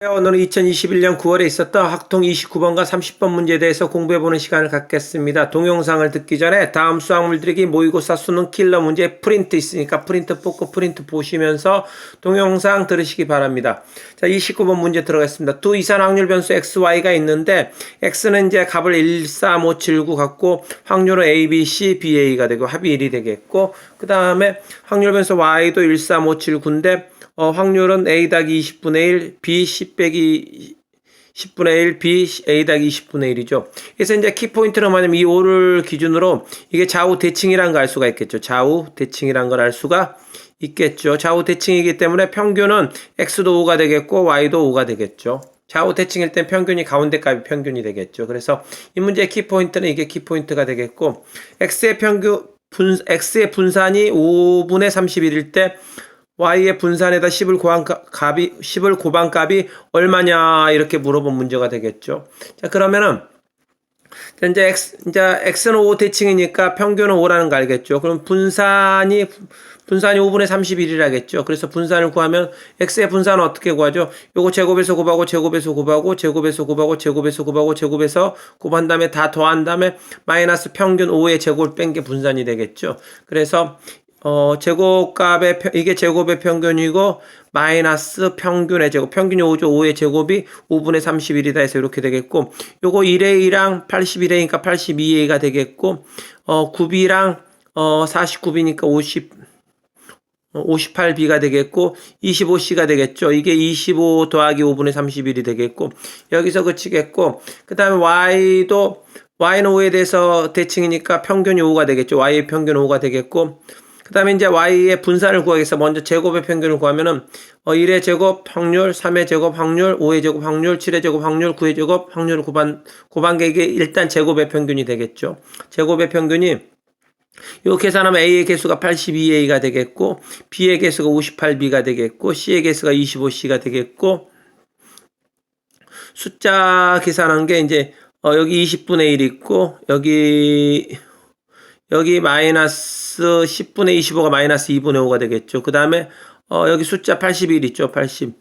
오늘은 2021년 9월에 있었던 학통 29번과 30번 문제에 대해서 공부해보는 시간을 갖겠습니다. 동영상을 듣기 전에 다음 수학물 들이기 모의고사 수능 킬러 문제 프린트 있으니까 프린트 뽑고 프린트 보시면서 동영상 들으시기 바랍니다. 자, 29번 문제 들어가겠습니다. 두 이산 확률 변수 XY가 있는데 X는 이제 값을 1, 3, 5, 7, 9 갖고 확률은 A, B, C, B, A가 되고 합이 1이 되겠고 그 다음에 확률 변수 Y도 1, 3, 5, 7, 9인데 어, 확률은 A 닭이 20분의 1, B 10 빼기 10분의 1, B A 닭이 20분의 1이죠. 그래서 이제 키포인트는 뭐냐면 이 5를 기준으로 이게 좌우 대칭이라는 걸알 수가 있겠죠. 좌우 대칭이라는 걸알 수가 있겠죠. 좌우 대칭이기 때문에 평균은 X도 5가 되겠고 Y도 5가 되겠죠. 좌우 대칭일 땐 평균이 가운데 값이 평균이 되겠죠. 그래서 이 문제의 키포인트는 이게 키포인트가 되겠고 X의 평균 분, X의 분산이 5분의 31일 때 y의 분산에다 10을 고한 값이 10을 곱한 값이 얼마냐 이렇게 물어본 문제가 되겠죠. 자 그러면은 이제 x 이제 x는 5 대칭이니까 평균은 5라는 거 알겠죠. 그럼 분산이 분산이 5분의 31이라겠죠. 그래서 분산을 구하면 x의 분산은 어떻게 구하죠? 요거 제곱에서 곱하고 제곱에서 곱하고 제곱에서 곱하고 제곱에서 곱하고 제곱에서 곱한 다음에 다 더한 다음에 마이너스 평균 5의 제곱을 뺀 게 분산이 되겠죠. 그래서 어, 제곱값의, 평- 이게 제곱의 평균이고, 마이너스 평균의 제곱, 평균이 5죠. 5의 제곱이 5분의 31이다 해서 이렇게 되겠고, 요거 1A랑 81A니까 82A가 되겠고, 어, 9B랑, 어, 49B니까 50, 58B가 되겠고 25C가 되겠죠. 이게 25 더하기 5분의 31이 되겠고 여기서 그치겠고 그 다음에 Y도 Y는 5에 대해서 대칭이니까 평균이 5가 되겠죠. Y의 평균 5가 되겠고 그 다음에 이제 Y의 분산을 구하기 위해서 먼저 제곱의 평균을 구하면은 어, 1의 제곱 확률, 3의 제곱 확률, 5의 제곱 확률, 7의 제곱 확률, 9의 제곱 확률을 게 이게 일단 제곱의 평균이 되겠죠. 제곱의 평균이 요 계산하면 A의 개수가 82A가 되겠고, B의 개수가 58B가 되겠고, C의 개수가 25C가 되겠고, 숫자 계산한 게 이제, 어, 여기 20분의 1 있고, 여기, 여기 마이너스 10분의 25가 마이너스 2분의 5가 되겠죠. 그 다음에, 어, 여기 숫자 81 있죠. 80.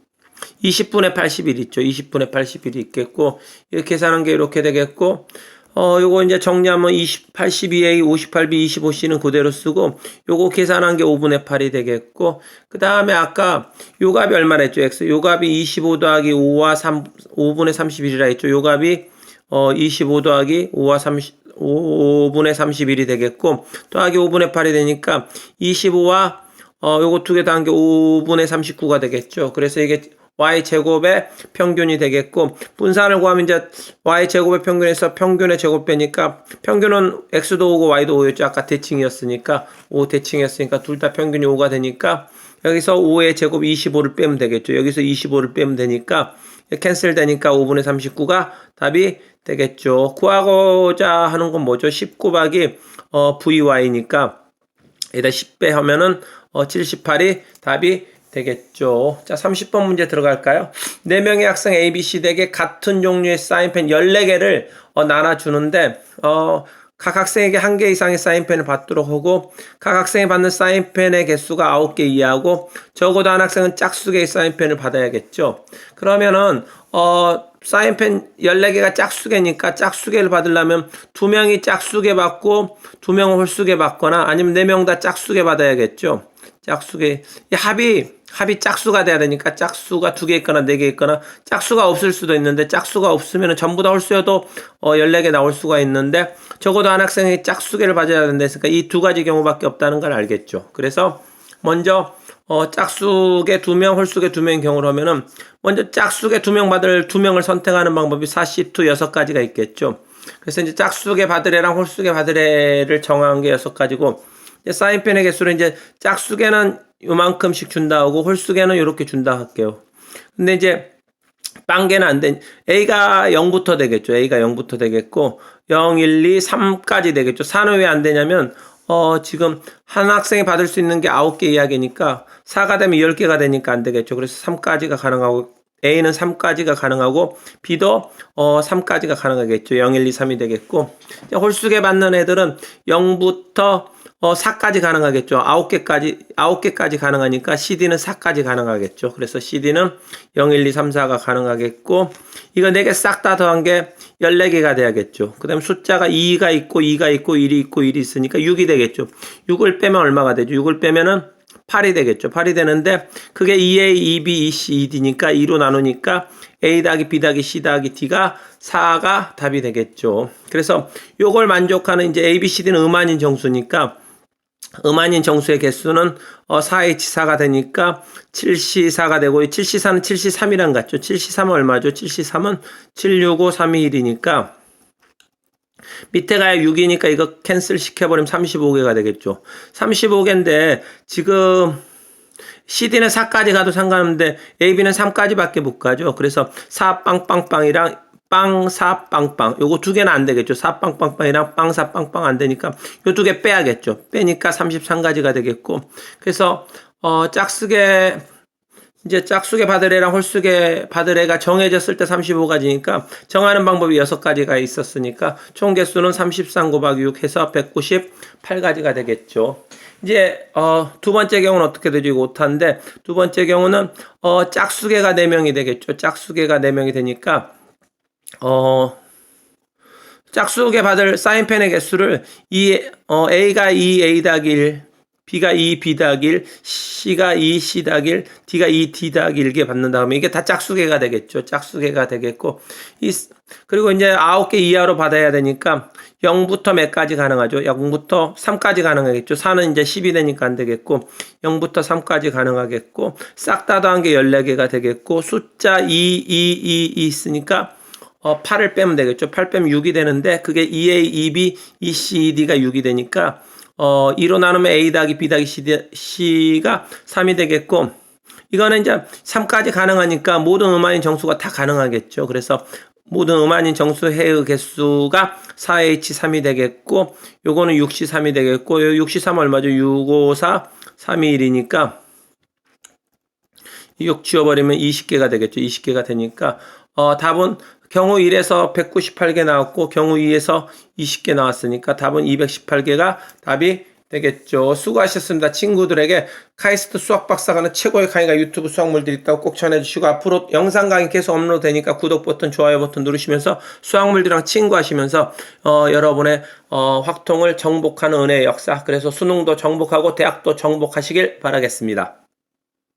20분의 81 있죠. 20분의 81이 있겠고, 이렇게 계산한 게 이렇게 되겠고, 어, 요거 이제 정리하면 20, 82A, 58B, 25C는 그대로 쓰고, 요거 계산한 게 5분의 8이 되겠고, 그 다음에 아까 요 값이 얼마나 했죠? X. 요 값이 25 더하기 5와 3, 5분의 31이라 했죠. 요 값이, 어, 25 더하기 5와 30, 5분의 31이 되겠고, 더하기 5분의 8이 되니까 25와, 어, 요거 두 개 더한 게 5분의 39가 되겠죠. 그래서 이게 y 제곱의 평균이 되겠고 분산을 구하면 이제 y 제곱의 평균에서 평균의 제곱 빼니까 평균은 x도 5고 y도 5였죠. 아까 대칭이었으니까 5 대칭이었으니까 둘 다 평균이 5가 되니까 여기서 5의 제곱 25를 빼면 되겠죠. 여기서 25를 빼면 되니까 캔슬 되니까 5분의 39가 답이 되겠죠. 구하고자 하는 건 뭐죠? 10 곱하기 어, vy니까 여기다 10배 하면은 어, 78이 답이 되겠죠. 자, 30번 문제 들어갈까요? 4명의 학생 A, B, C 댁에 같은 종류의 사인펜 14개를 어, 나눠주는데, 어, 각 학생에게 한 개 이상의 사인펜을 받도록 하고, 각 학생이 받는 사인펜의 개수가 9개 이하고, 적어도 한 학생은 짝수개의 사인펜을 받아야겠죠. 그러면은, 어, 사인펜 14개가 짝수개니까 짝수개를 받으려면 두 명이 짝수개 받고 두 명은 홀수개 받거나 아니면 네 명 다 짝수개 받아야겠죠. 짝수개. 이 합이 합이 짝수가 돼야 되니까 짝수가 두 개 있거나 네 개 있거나 짝수가 없을 수도 있는데 짝수가 없으면 전부 다 홀수여도 어 14개 나올 수가 있는데 적어도 한 학생이 짝수개를 받아야 된다 했으니까 이 두 가지 경우밖에 없다는 걸 알겠죠. 그래서 먼저 어, 짝수계 두 명, 홀수계 두 명인 경우로 하면은 먼저 짝수계 두명 받을 두 명을 선택하는 방법이 42 여섯 가지가 있겠죠. 그래서 이제 짝수계 받으래랑 홀수계 받으래를 정한 게 여섯 가지고 사인펜의 개수를 이제 짝수계는 요만큼씩 준다 하고 홀수계는 이렇게 준다 할게요. 근데 이제 빵개는 안 된, A가 0부터 되겠죠. A가 0부터 되겠고, 0, 1, 2, 3까지 되겠죠. 4는 왜 안 되냐면, 어, 지금 한 학생이 받을 수 있는 게 9개 이야기니까, 4가 되면 10개가 되니까 안 되겠죠. 그래서 3까지가 가능하고, A는 3까지가 가능하고, B도, 어, 3까지가 가능하겠죠. 0, 1, 2, 3이 되겠고, 홀수계 받는 애들은 0부터 어, 4까지 가능하겠죠. 9개까지, 9개까지 가능하니까 CD는 4까지 가능하겠죠. 그래서 CD는 0, 1, 2, 3, 4가 가능하겠고, 이거 4개 싹 다 더한 게 14개가 돼야겠죠. 그 다음에 숫자가 2가 있고, 2가 있고, 1이 있고, 1이 있으니까 6이 되겠죠. 6을 빼면 얼마가 되죠? 6을 빼면은 8이 되겠죠. 8이 되는데, 그게 2A, 2B, 2C, 2D니까 2로 나누니까 A 더하기 B 더하기 C 더하기 D가 4가 답이 되겠죠. 그래서 요걸 만족하는 이제 A, B, C, D는 음한인 정수니까 음한인 정수의 개수는 어 4H4가 되니까 7C4가 되고 7C4는 7C3이랑 같죠. 7C3은 얼마죠? 7C3은 765, 321이니까 밑에 가야 6이니까 이거 캔슬 시켜버리면 35개가 되겠죠. 35개인데 지금 CD는 4까지 가도 상관없는데 AB는 3까지밖에 못 가죠. 그래서 4빵빵빵이랑 빵, 사, 빵빵. 요거 두 개는 안 되겠죠. 사, 빵빵빵이랑 빵, 사, 빵빵 안 되니까 요 두 개 빼야겠죠. 빼니까 33가지가 되겠고. 그래서, 어, 짝수계, 이제 짝수계 받으래랑 홀수계 받으래가 정해졌을 때 35가지니까 정하는 방법이 6가지가 있었으니까 총 개수는 33 곱하기 6 해서 198가지가 되겠죠. 이제 어, 두 번째 경우는 어떻게 되죠? 이거 오타인데 두 번째 경우는 어, 짝수계가 4명이 되겠죠. 짝수계가 4명이 되니까 어, 짝수계 받을 사인펜의 개수를 이, 어, A가 2, A 더하기 1, B가 2, B 더하기 1, C가 2, C 더하기 1, D가 2, D 더하기 1개 받는 다음에 이게 다 짝수계가 되겠죠. 짝수계가 되겠고, 이, 그리고 이제 9개 이하로 받아야 되니까 0부터 몇까지 가능하죠? 0부터 3까지 가능하겠죠. 4는 이제 10이 되니까 안 되겠고, 0부터 3까지 가능하겠고, 싹 다 더한 게 14개가 되겠고, 숫자 2, 2, 2, 2 있으니까 어, 8을 빼면 되겠죠. 8 빼면 6이 되는데 그게 2A, 2B, 2C, 2D가 6이 되니까 어, 2로 나누면 A 더하기 B 더하기 C, C가 3이 되겠고 이거는 이제 3까지 가능하니까 모든 음한인 정수가 다 가능하겠죠. 그래서 모든 음한인 정수 해의 개수가 4H3이 되겠고 요거는 6C3이 되겠고 요 6C3 얼마죠? 654, 321이니까 6 지워버리면 20개가 되겠죠. 20개가 되니까 어, 답은 경우 1에서 198개 나왔고 경우 2에서 20개 나왔으니까 답은 218개가 답이 되겠죠. 수고하셨습니다. 친구들에게 카이스트 수학 박사가는 최고의 강의가 유튜브 수학물들이 있다고 꼭 전해주시고 앞으로 영상 강의 계속 업로드 되니까 구독 버튼, 좋아요 버튼 누르시면서 수학물들이랑 친구하시면서 어, 여러분의 어, 확통을 정복하는 은혜의 역사 그래서 수능도 정복하고 대학도 정복하시길 바라겠습니다.